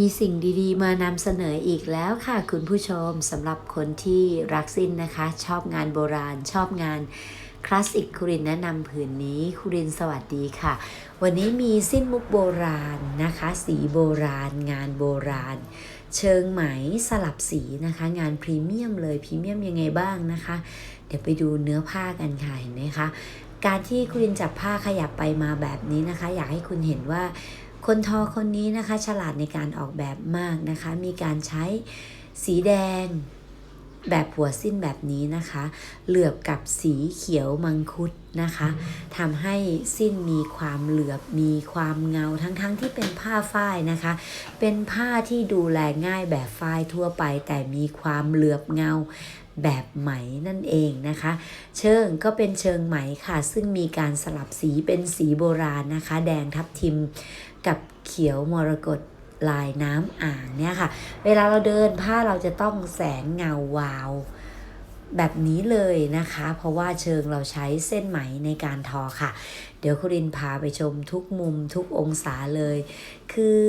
มีสิ่งดีๆ มานำเสนออีกแล้วค่ะคุณผู้ชมสำหรับคนที่รักสิ้นนะคะ ชอบงานโบราณ ชอบงานคลาสสิกคุรินแนะนำผืนนี้คุรินสวัสดีค่ะ วันนี้มีสิ้นมุกโบราณนะคะ สีโบราณ งานโบราณ เชิงไหมสลับสีนะคะ งานพรีเมียมเลยพรีเมียมยังไงบ้างนะคะ เดี๋ยวไปดูเนื้อผ้ากันค่ะเห็นไหมคะการที่คุณลินจับผ้าขยับไปมาแบบนี้นะคะ อยากให้คุณเห็นว่า คนทอคนนี้นะคะฉลาดในการออกแบบมากนะคะ มีการใช้สีแดง แบบหัวสิ้นแบบนี้นะคะ เหลือบกับสีเขียวมังคุดนะคะทำให้สิ้นมีความเหลือบมีความเงาทั้งๆทที่เป็นผ้าฝ้ายนะคะ เป็นผ้าที่ดูแลง่ายแบบฝ้ายทั่วไป แต่มีความเหลือบเงาแบบไหมนั่นเองนะคะ เชิงก็เป็นเชิงไหมค่ะ ซึ่งมีการสลับสีเป็นสีโบราณนะคะ แดงทับทิมกับเขียวมรกต ลายน้ำอ่างเนี่ยค่ะ เวลาเราเดินผ้าเราจะต้องแสงเงาวาว แบบนี้เลยนะคะ เพราะว่าเชิงเราใช้เส้นไหมในการทอค่ะ เดี๋ยวคุณรินพาไปชมทุกมุมทุกองศาเลย คือ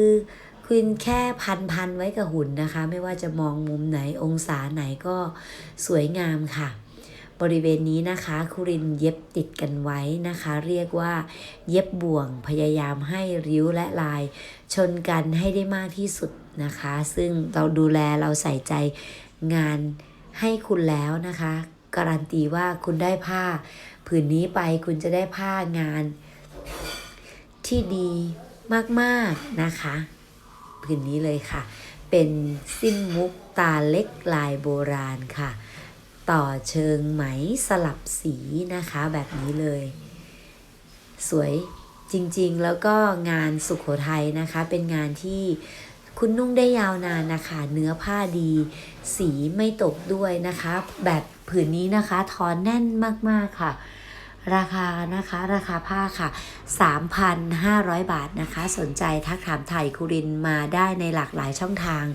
คุณแค่พันพันไว้กับหุ่นนะคะ ไม่ว่าจะมองมุมไหนองศาไหนก็สวยงามค่ะ บริเวณนี้นะคะคุรินเย็บติดกันไว้นะคะ เรียกว่า เย็บบ่วงพยายามให้ริ้วและลาย ชนกันให้ได้มากที่สุดนะคะ ซึ่งเราดูแลเราใส่ใจงานให้คุณแล้วนะคะ การันตีว่าคุณได้ผ้า ผืนนี้ไปคุณจะได้ผ้างาน ที่ดีมากๆนะคะ ผืนนี้เลยค่ะ เป็นสิ้นมุกตาเล็กลายโบราณค่ะ ต่อเชิงไหมสลับสีนะคะแบบนี้เลย สวยจริงๆ แล้วก็งานสุขโขทัยนะคะ เป็นงานที่คุณนุ่งได้ยาวนานนะคะ เนื้อผ้าดี สีไม่ตกด้วยนะคะ แบบผืนนี้นะคะทอนแน่นมากๆค่ะ ราคานะคะราคาผ้าค่ะ 3,500 บาทนะคะ สนใจทักถามไทยคุรินมาได้ในหลากหลายช่องทาง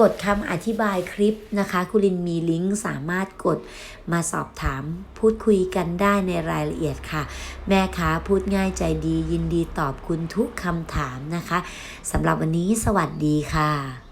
กดคำอธิบายคลิปนะคะคุรินมีลิงก์สามารถกดมาสอบถามพูดคุยกันได้ในรายละเอียดค่ะ แม่ค้าพูดง่ายใจดียินดีตอบคุณทุกคำถามนะคะสำหรับวันนี้สวัสดีค่ะ